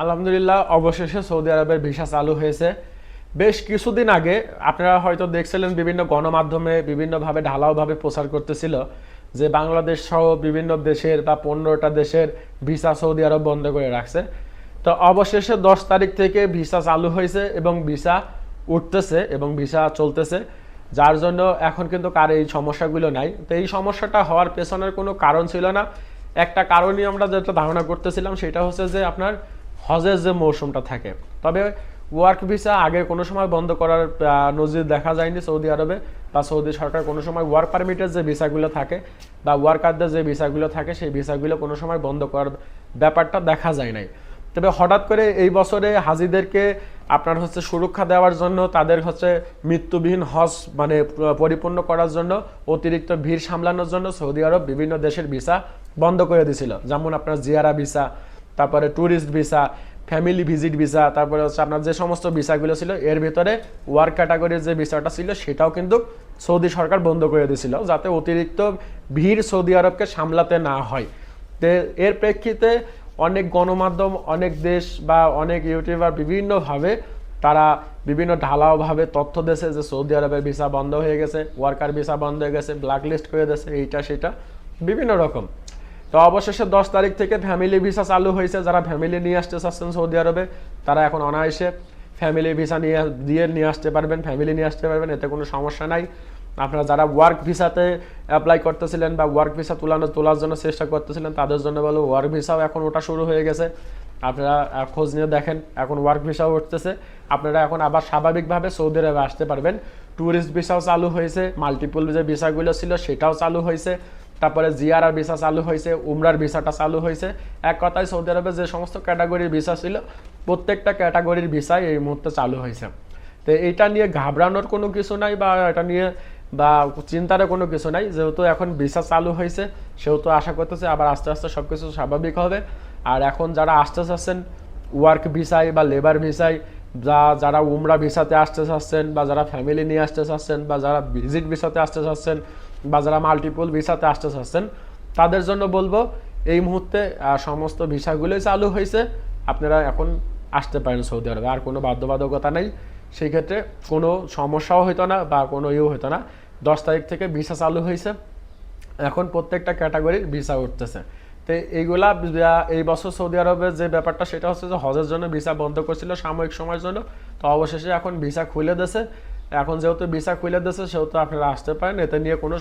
আলহামদুলিল্লাহ, অবশেষে সৌদি আরবের ভিসা চালু হয়েছে। বেশ কিছুদিন আগে, আপনারা হয়তো দেখছিলেন বিভিন্ন গণমাধ্যমে বিভিন্নভাবে ঢালাওভাবে প্রচার করতেছিল যে বাংলাদেশ সহ বিভিন্ন দেশের বা পনেরোটা দেশের ভিসা সৌদি আরব বন্ধ করে রাখছে। তো অবশেষে দশ তারিখ থেকে ভিসা চালু হয়েছে এবং ভিসা উঠতেছে এবং ভিসা চলতেছে, যার জন্য এখন কিন্তু কার এই সমস্যাগুলো নাই। তো এই সমস্যাটা হওয়ার পেছনের কোনো কারণ ছিল না। একটা কারণই আমরা যেটা ধারণা করতেছিলাম, সেটা হচ্ছে যে আপনার হজের যে মৌসুমটা থাকে। তবে ওয়ার্ক ভিসা আগে কোনো সময় বন্ধ করার নজির দেখা যায়নি সৌদি আরবে বা সৌদি সরকার কোনো সময় ওয়ার্ক পারমিটের যে ভিসাগুলো থাকে বা ওয়ার্কারদের যে ভিসাগুলো থাকে, সেই ভিসাগুলো কোনো সময় বন্ধ করার ব্যাপারটা দেখা যায় নাই। তবে হঠাৎ করে এই বছরে হাজিদেরকে আপনার হচ্ছে সুরক্ষা দেওয়ার জন্য, তাদের হচ্ছে মৃত্যুবিহীন হজ মানে পরিপূর্ণ করার জন্য অতিরিক্ত ভিড় সামলানোর জন্য সৌদি আরব বিভিন্ন দেশের ভিসা বন্ধ করে দিয়েছিল যেমন আপনার জিয়ারা ভিসা তারপরে tourist visa family visit visa তারপরে হচ্ছে আপনার যে সমস্ত ভিসাগুলো ছিল, এর ভিতরে ওয়ার্ক ক্যাটাগরির যে ভিসাটা ছিল, সেটাও কিন্তু সৌদি সরকার বন্ধ করে দিয়েছিল, যাতে অতিরিক্ত ভিড় সৌদি আরবকে সামলাতে না হয়। তে এর প্রেক্ষিতে অনেক গণমাধ্যম, অনেক দেশ বা অনেক ইউটিউবার বিভিন্নভাবে তারা বিভিন্ন ঢালাওভাবে তথ্য দেশে যে সৌদি আরবের ভিসা বন্ধ হয়ে গেছে ওয়ার্কার ভিসা বন্ধ হয়ে গেছে ব্ল্যাক লিস্ট করে দিয়েছে, এইটা, সেটা, বিভিন্ন রকম। তো অবশেষে দশ তারিখ থেকে ফ্যামিলি ভিসা চালু হয়েছে। যারা ফ্যামিলি নিয়ে আসতে চাচ্ছেন সৌদি আরবে, তারা এখন অনায়াসে ফ্যামিলি ভিসা নিয়ে দিয়ে নিয়ে আসতে পারবেন ফ্যামিলি নিয়ে আসতে পারবেন, এতে কোনো সমস্যা নাই। আপনারা যারা ওয়ার্ক ভিসাতে অ্যাপ্লাই করতেছিলেন বা ওয়ার্ক ভিসা তোলানো তোলার জন্য চেষ্টা করতেছিলেন, তাদের জন্য বলো ওয়ার্ক ভিসাও এখন ওটা শুরু হয়ে গেছে। আপনারা খোঁজ নিয়ে দেখেন, এখন ওয়ার্ক ভিসাও উঠতেছে। আপনারা এখন আবার স্বাভাবিকভাবে সৌদি আরবে আসতে পারবেন। ট্যুরিস্ট ভিসাও চালু হয়েছে মাল্টিপল যে ভিসাগুলো ছিল, সেটাও চালু হয়েছে। তারপরে জিআরআর ভিসা চালু হয়েছে, উমরার ভিসাটা চালু হয়েছে। এক কথায় সৌদি আরবে যে সমস্ত ক্যাটাগরির ভিসা ছিল, প্রত্যেকটা ক্যাটাগরির ভিসাই এই মুহূর্তে চালু হয়েছে। তো এটা নিয়ে ঘাবড়ানোর কোনো কিছু নাই বা এটা নিয়ে বা চিন্তারও কোনো কিছু নাই। যেহেতু এখন ভিসা চালু হয়েছে, সেহেতু আশা করতেছে আবার আস্তে আস্তে সব কিছু স্বাভাবিক হবে। আর এখন যারা আসতে চাচ্ছেন ওয়ার্ক ভিসায় বা লেবার ভিসায় যা, যারা উমরা ভিসাতে আসতে চাচ্ছেন বা যারা ফ্যামিলি নিয়ে আসতে চাচ্ছেন বা যারা ভিজিট ভিসাতে আসতে চাচ্ছেন বা যারা মাল্টিপল ভিসাতে আসতে চাচ্ছেন তাদের জন্য বলব, এই মুহূর্তে সমস্ত ভিসাগুলোই চালু হয়েছে। আপনারা এখন আসতে পারেন সৌদি আরবে। আর কোনো বাধ্যবাধকতা নেই। সেই ক্ষেত্রে কোনো সমস্যাও হতো না বা কোনো ইয়েও হতো না। দশ তারিখ থেকে ভিসা চালু হয়েছে। এখন প্রত্যেকটা ক্যাটাগরির ভিসা উঠতেছে। তো এইগুলা এই বছর সৌদি আরবের যে ব্যাপারটা, সেটা হচ্ছে যে হজের জন্য ভিসা বন্ধ করছিল সাময়িক সময়ের জন্য। তো অবশেষে এখন ভিসা খুলে দিয়েছে। এখন যেহেতু ভিসা খুলে দিয়েছে, সেহেতু আপনারা আসতে পারেন। এতে নিয়ে কোনো